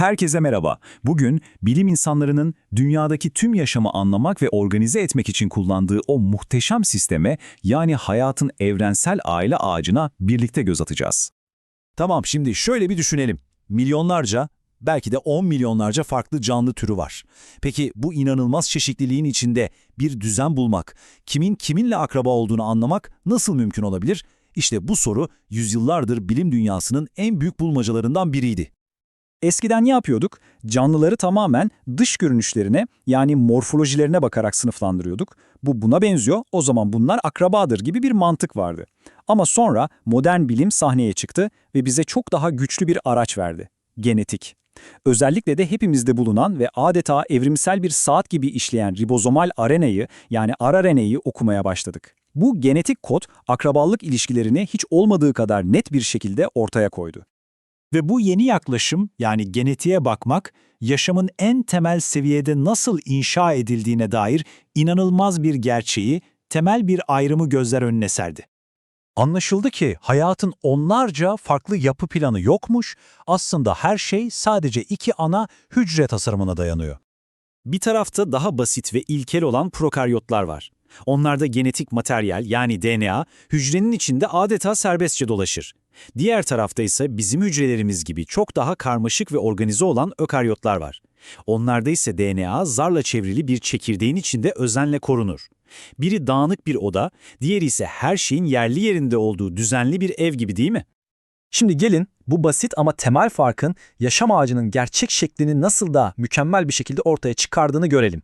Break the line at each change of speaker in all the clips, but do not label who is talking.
Herkese merhaba. Bugün bilim insanlarının dünyadaki tüm yaşamı anlamak ve organize etmek için kullandığı o muhteşem sisteme yani hayatın evrensel aile ağacına birlikte göz atacağız.
Tamam şimdi şöyle bir düşünelim. Milyonlarca, belki de 10 milyonlarca farklı canlı türü var. Peki bu inanılmaz çeşitliliğin içinde bir düzen bulmak, kimin kiminle akraba olduğunu anlamak nasıl mümkün olabilir? İşte bu soru yüzyıllardır bilim dünyasının en büyük bulmacalarından biriydi.
Eskiden ne yapıyorduk? Canlıları tamamen dış görünüşlerine yani morfolojilerine bakarak sınıflandırıyorduk. Bu buna benziyor, o zaman bunlar akrabadır gibi bir mantık vardı. Ama sonra modern bilim sahneye çıktı ve bize çok daha güçlü bir araç verdi. Genetik. Özellikle de hepimizde bulunan ve adeta evrimsel bir saat gibi işleyen ribozomal RNA'yı yani rRNA'yı okumaya başladık. Bu genetik kod akrabalık ilişkilerini hiç olmadığı kadar net bir şekilde ortaya koydu.
Ve bu yeni yaklaşım yani genetiğe bakmak, yaşamın en temel seviyede nasıl inşa edildiğine dair inanılmaz bir gerçeği, temel bir ayrımı gözler önüne serdi. Anlaşıldı ki hayatın onlarca farklı yapı planı yokmuş, aslında her şey sadece iki ana hücre tasarımına dayanıyor.
Bir tarafta daha basit ve ilkel olan prokaryotlar var. Onlarda genetik materyal yani DNA hücrenin içinde adeta serbestçe dolaşır. Diğer tarafta ise bizim hücrelerimiz gibi çok daha karmaşık ve organize olan ökaryotlar var. Onlarda ise DNA zarla çevrili bir çekirdeğin içinde özenle korunur. Biri dağınık bir oda, diğeri ise her şeyin yerli yerinde olduğu düzenli bir ev gibi değil mi?
Şimdi gelin bu basit ama temel farkın yaşam ağacının gerçek şeklini nasıl da mükemmel bir şekilde ortaya çıkardığını görelim.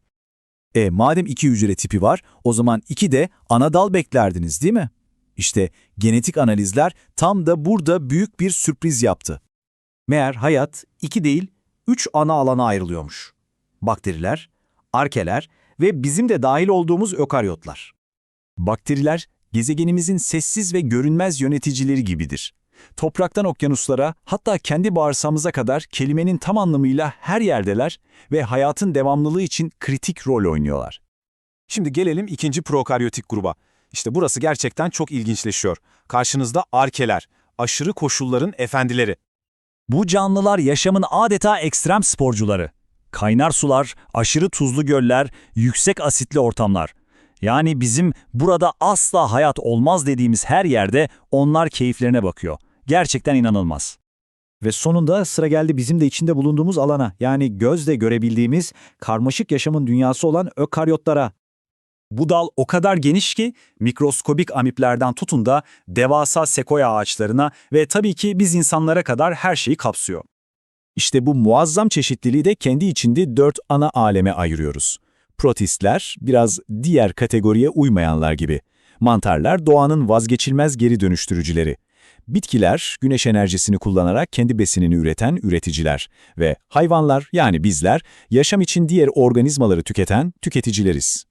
E madem iki hücre tipi var, o zaman iki de ana dal beklerdiniz değil mi? İşte genetik analizler tam da burada büyük bir sürpriz yaptı. Meğer hayat iki değil, üç ana alana ayrılıyormuş. Bakteriler, arkeler ve bizim de dahil olduğumuz ökaryotlar. Bakteriler, gezegenimizin sessiz ve görünmez yöneticileri gibidir. Topraktan okyanuslara, hatta kendi bağırsağımıza kadar kelimenin tam anlamıyla her yerdeler ve hayatın devamlılığı için kritik rol oynuyorlar.
Şimdi gelelim ikinci prokaryotik gruba. İşte burası gerçekten çok ilginçleşiyor. Karşınızda arkeler, aşırı koşulların efendileri.
Bu canlılar yaşamın adeta ekstrem sporcuları. Kaynar sular, aşırı tuzlu göller, yüksek asitli ortamlar. Yani bizim burada asla hayat olmaz dediğimiz her yerde onlar keyiflerine bakıyor. Gerçekten inanılmaz.
Ve sonunda sıra geldi bizim de içinde bulunduğumuz alana, yani gözle görebildiğimiz karmaşık yaşamın dünyası olan ökaryotlara.
Bu dal o kadar geniş ki mikroskobik amiplerden tutun da devasa sekoya ağaçlarına ve tabii ki biz insanlara kadar her şeyi kapsıyor.
İşte bu muazzam çeşitliliği de kendi içinde dört ana aleme ayırıyoruz. Protistler, biraz diğer kategoriye uymayanlar gibi. Mantarlar, doğanın vazgeçilmez geri dönüştürücüleri. Bitkiler, güneş enerjisini kullanarak kendi besinini üreten üreticiler. Ve hayvanlar, yani bizler, yaşam için diğer organizmaları tüketen tüketicileriz.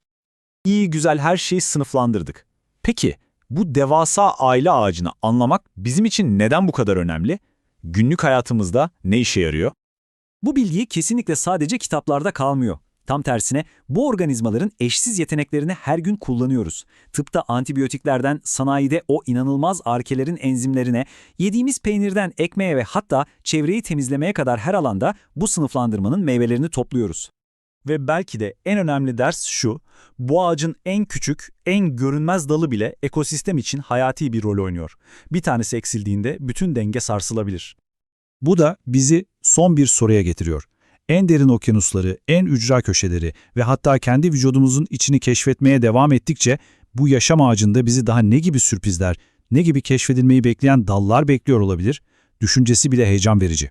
İyi güzel her şeyi sınıflandırdık. Peki bu devasa aile ağacını anlamak bizim için neden bu kadar önemli? Günlük hayatımızda ne işe yarıyor? Bu bilgi kesinlikle sadece kitaplarda kalmıyor. Tam tersine bu organizmaların eşsiz yeteneklerini her gün kullanıyoruz. Tıpta antibiyotiklerden sanayide o inanılmaz arkelerin enzimlerine, yediğimiz peynirden ekmeğe ve hatta çevreyi temizlemeye kadar her alanda bu sınıflandırmanın meyvelerini topluyoruz. Ve belki de en önemli ders şu, bu ağacın en küçük, en görünmez dalı bile ekosistem için hayati bir rol oynuyor. Bir tanesi eksildiğinde bütün denge sarsılabilir.
Bu da bizi son bir soruya getiriyor. En derin okyanusları, en ücra köşeleri ve hatta kendi vücudumuzun içini keşfetmeye devam ettikçe bu yaşam ağacında bizi daha ne gibi sürprizler, ne gibi keşfedilmeyi bekleyen dallar bekliyor olabilir? Düşüncesi bile heyecan verici.